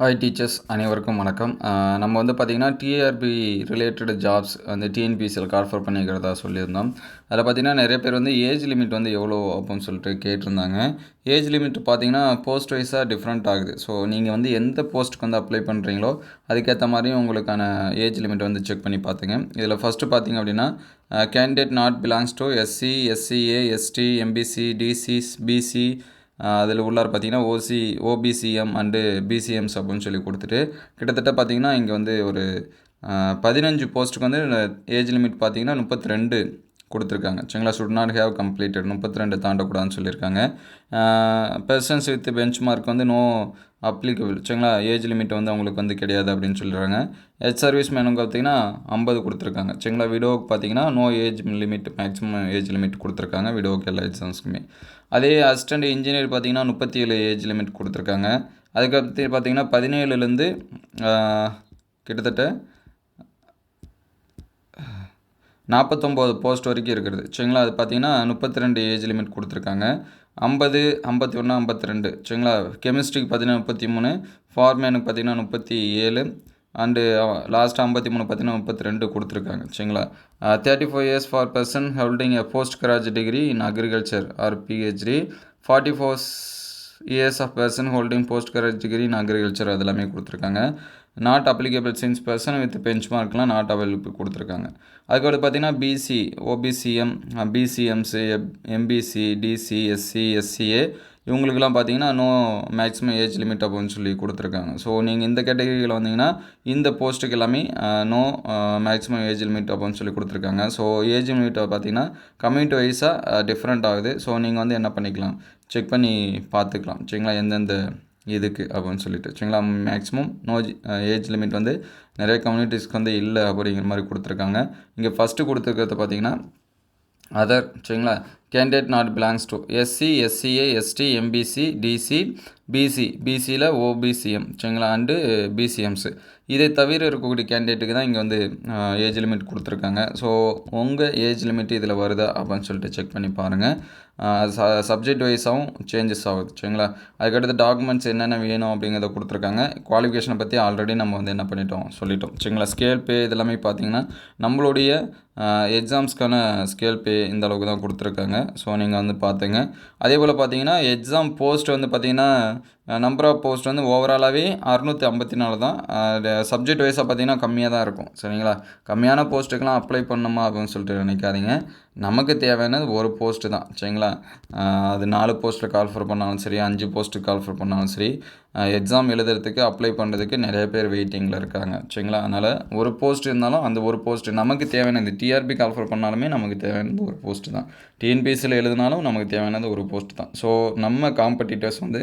Hi teachers அனைவருக்கும் வணக்கம். நம்ம வந்து பார்த்திங்கன்னா டிஆர்பி ரிலேட்டட் ஜாப்ஸ் வந்து டிஎன்பிசியில் கால்ஃபர் பண்ணிக்கிறதா சொல்லியிருந்தோம். அதில் பார்த்திங்கன்னா நிறைய பேர் வந்து ஏஜ் லிமிட் வந்து எவ்வளோ அப்படின்னு சொல்லிட்டு கேட்டிருந்தாங்க. ஏஜ் லிமிட் பார்த்திங்கன்னா போஸ்ட் வைஸாக டிஃப்ரெண்ட் ஆகுது. ஸோ நீங்கள் வந்து எந்த போஸ்ட்டுக்கு வந்து அப்ளை பண்ணுறீங்களோ அதுக்கேற்ற மாதிரியும் உங்களுக்கான ஏஜ் லிமிட் வந்து செக் பண்ணி பார்த்துங்க இதில் ஃபஸ்ட்டு பார்த்திங்க அப்படின்னா candidate not belongs to SC SCA ST MBC DC BC அதில் உள்ளார் பார்த்தீங்கன்னா ஓசி ஓபிசிஎம் அண்டு பிசிஎம்ஸ் அப்படின்னு சொல்லி கொடுத்துட்டு கிட்டத்தட்ட பார்த்தீங்கன்னா இங்கே வந்து ஒரு பதினஞ்சு போஸ்ட்டுக்கு வந்து ஏஜ் லிமிட் பார்த்தீங்கன்னா முப்பத்தி ரெண்டு கொடுத்துருக்காங்க. சரிங்களா சுட் நாட் ஹேவ் கம்ப்ளீட்டட் முப்பத்தி ரெண்டு தாண்டக்கூடாதுன்னு சொல்லியிருக்காங்க. பெர்சன்ஸ் வித் பெஞ்ச் மார்க் வந்து நோ அப்ளிகபிள் சரிங்களா ஏஜ் லிமிட் வந்து அவங்களுக்கு வந்து கிடையாது அப்படின்னு சொல்லிடுறாங்க ஹெச் சர்வீஸ் மேனுக்கு பார்த்தீங்கன்னா ஐம்பது கொடுத்துருக்காங்க. சரிங்களா விடோவுக்கு பார்த்தீங்கன்னா no age limit maximum age limit கொடுத்துருக்காங்க. விடோவுக்கு எல்லா எக்ஸாம்ஸ்க்குமே அதே அசிஸ்டண்ட் இன்ஜினியர் பார்த்தீங்கன்னா முப்பத்தி ஏழு ஏஜ் லிமிட் கொடுத்துருக்காங்க அதுக்கப்புறத்தி பார்த்தீங்கன்னா பதினேழுலேருந்து கிட்டத்தட்ட நாற்பத்தொம்போது போஸ்ட் வரைக்கும் இருக்கிறது சரிங்களா? அது பார்த்தீங்கன்னா முப்பத்தி ரெண்டு ஏஜ் லிமிட் கொடுத்துருக்காங்க. ஐம்பது ஐம்பத்தி ஒன்று ஐம்பத்தி ரெண்டு சரிங்களா கெமிஸ்ட்ரிக்கு பார்த்தீங்கன்னா முப்பத்தி மூணு ஃபார்மேனுக்கு பார்த்தீங்கன்னா முப்பத்தி ஏழு அண்டு லாஸ்ட் uh, ஐம்பத்தி மூணு பார்த்தீங்கன்னா முப்பத்தி ரெண்டு கொடுத்துருக்காங்க. சரிங்களா? Thirty four years for person holding a post grad degree in agriculture or PhD forty four years of person holding post grad degree in agriculture அது எல்லாமே கொடுத்துருக்காங்க. Not applicable since person with bench மார்க்லாம் not available கொடுத்துருக்காங்க. அதுக்கடுத்து பார்த்தீங்கன்னா BC OBCM BCMC MBC DC SC SCA இவங்களுக்குலாம் பார்த்தீங்கன்னா no maximum age limit அப்படின்னு சொல்லி கொடுத்துருக்காங்க. ஸோ நீங்கள் இந்த கேட்டகரியில் வந்தீங்கன்னா இந்த போஸ்ட்டுக்கு எல்லாமே நோ மேக்ஸிமம் ஏஜ் லிமிட் அப்படின்னு சொல்லி கொடுத்துருக்காங்க. ஸோ ஏஜ் லிமிட்டை பார்த்தீங்கன்னா கம்யூனிட்டி வைஸாக டிஃப்ரெண்ட் ஆகுது. ஸோ நீங்கள் வந்து என்ன பண்ணிக்கலாம்? செக் பண்ணி பார்த்துக்கலாம். சரிங்களா? எந்தெந்த இதுக்கு அப்படின்னு சொல்லிட்டு. சரிங்களா? மேக்ஸிமம் நோ ஏஜ் லிமிட் வந்து நிறைய கம்யூனிட்டிஸ்க்கு வந்து இல்லை அப்படிங்கிற மாதிரி கொடுத்துருக்காங்க. இங்கே ஃபஸ்ட்டு கொடுத்துருக்கிறத பார்த்தீங்கன்னா அதர் சரிங்களா? Candidate not belongs to SC SCA ST MBC DC BC பிசியில் ஓபிசிஎம் சரிங்களா அண்டு பிசிஎம்ஸு இதை தவிர இருக்கக்கூடிய கேண்டிடேட்டுக்கு தான் இங்கே வந்து ஏஜ் லிமிட் கொடுத்துருக்காங்க. ஸோ உங்கள் ஏஜ் லிமிட் இதில் வருதா அப்படின்னு சொல்லிட்டு செக் பண்ணி பாருங்கள் சப்ஜெக்ட் வைஸாகவும் சேஞ்சஸ் ஆகுது. சரிங்களா அதுக்கடுத்து டாக்குமெண்ட்ஸ் என்னென்ன வேணும் அப்படிங்கிறத கொடுத்துருக்காங்க. குவாலிஃபிகேஷனை பற்றி ஆல்ரெடி நம்ம வந்து என்ன பண்ணிட்டோம் சொல்லிட்டோம். சரிங்களா ஸ்கேல் பே இதெல்லாமே பார்த்தீங்கன்னா நம்மளுடைய எக்ஸாம்ஸ்க்கான ஸ்கேல் பே இந்த அளவுக்கு தான் கொடுத்துருக்காங்க. ஸோ நீங்கள் வந்து பார்த்துங்க. அதே போல் பார்த்தீங்கன்னா எக்ஸாம் போஸ்ட் வந்து பார்த்தீங்கன்னா நம்பர் ஆஃப் போஸ்ட் வந்து ஓவராலாகவே அறுநூற்றி ஐம்பத்தி நாலு தான். சப்ஜெக்ட் வைஸாக பார்த்தீங்கன்னா கம்மியாக தான் இருக்கும். சரிங்களா? கம்மியான போஸ்ட்டுக்கெலாம் அப்ளை பண்ணணுமா அப்படின்னு சொல்லிட்டு நினைக்காதீங்க. நமக்கு தேவையானது ஒரு போஸ்ட்டு தான். சரிங்களா? அது நாலு போஸ்ட்டில் கால்ஃபர் பண்ணாலும் சரி அஞ்சு போஸ்ட்டுக்கு கால்ஃபர் பண்ணாலும் சரி எக்ஸாம் எழுதுறதுக்கு அப்ளை பண்ணுறதுக்கு நிறைய பேர் வெயிட்டிங்கில் இருக்காங்க. சரிங்களா? அதனால் ஒரு போஸ்ட் இருந்தாலும் அந்த ஒரு போஸ்ட் நமக்கு தேவையானது டிஆர்பி கால்ஃபர் பண்ணாலுமே நமக்கு தேவையானது ஒரு போஸ்ட்டு தான். டிஎன்பிஎஸ்சியில் எழுதினாலும் நமக்கு தேவையானது ஒரு போஸ்ட் தான். ஸோ நம்ம காம்படிட்டர்ஸ் வந்து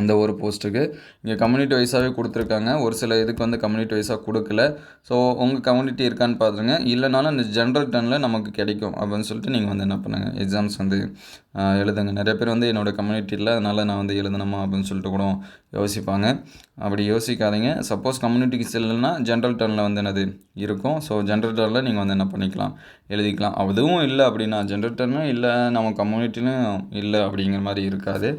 அந்த ஒரு போஸ்ட்டுக்கு. இங்கே கம்யூனிட்டி வைஸாகவே கொடுத்துருக்காங்க. ஒரு சில இதுக்கு வந்து கம்யூனிட்டி வைஸாக கொடுக்கல. ஸோ உங்கள் கம்யூனிட்டி இருக்கான்னு பார்த்துருங்க இல்லைனாலும் இந்த ஜென்ரல் டர்னில் நமக்கு கிடைக்கும் அப்படின்னு சொல்லிட்டு நீங்கள் வந்து என்ன பண்ணுங்கள் எக்ஸாம்ஸ் வந்து எழுதுங்க. நிறைய பேர் வந்து என்னோடய கம்யூனிட்டியில் அதனால் நான் வந்து எழுதணுமா அப்படின்னு சொல்லிட்டு கூட யோசிப்பாங்க. அப்படி யோசிக்காதீங்க. சப்போஸ் கம்யூனிட்டிக்கு செல்லுன்னா ஜென்ரல் டர்னில் வந்து என்னது? இருக்கும். ஸோ ஜென்ரல் டர்னில் நீங்கள் வந்து என்ன பண்ணிக்கலாம்? எழுதிக்கலாம். அதுவும் இல்லை அப்படின்னா ஜென்ரல் டர்னும் இல்லை நம்ம கம்யூனிட்டிலும் இல்லை அப்படிங்கிற மாதிரி இருக்காது.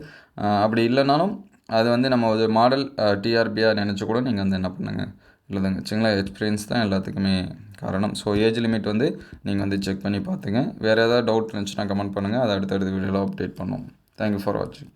அப்படி இல்லைனாலும் அது வந்து நம்ம ஒரு மாடல் டிஆர்பியாக நினச்சி கூட நீங்கள் வந்து என்ன பண்ணுங்கள் எழுதுங்க சரிங்களா? எக்ஸ்பீரியன்ஸ் தான் எல்லாத்துக்குமே காரணம். ஸோ ஏஜ் லிமிட் வந்து நீங்கள் வந்து செக் பண்ணி பார்த்துங்க. வேறு ஏதாவது டவுட் இருந்துச்சுன்னா கமெண்ட் பண்ணுங்கள் அதை அடுத்தடுத்த வீடியோவில் அப்டேட் பண்ணுவோம். தேங்க்யூ ஃபார் வாட்சிங்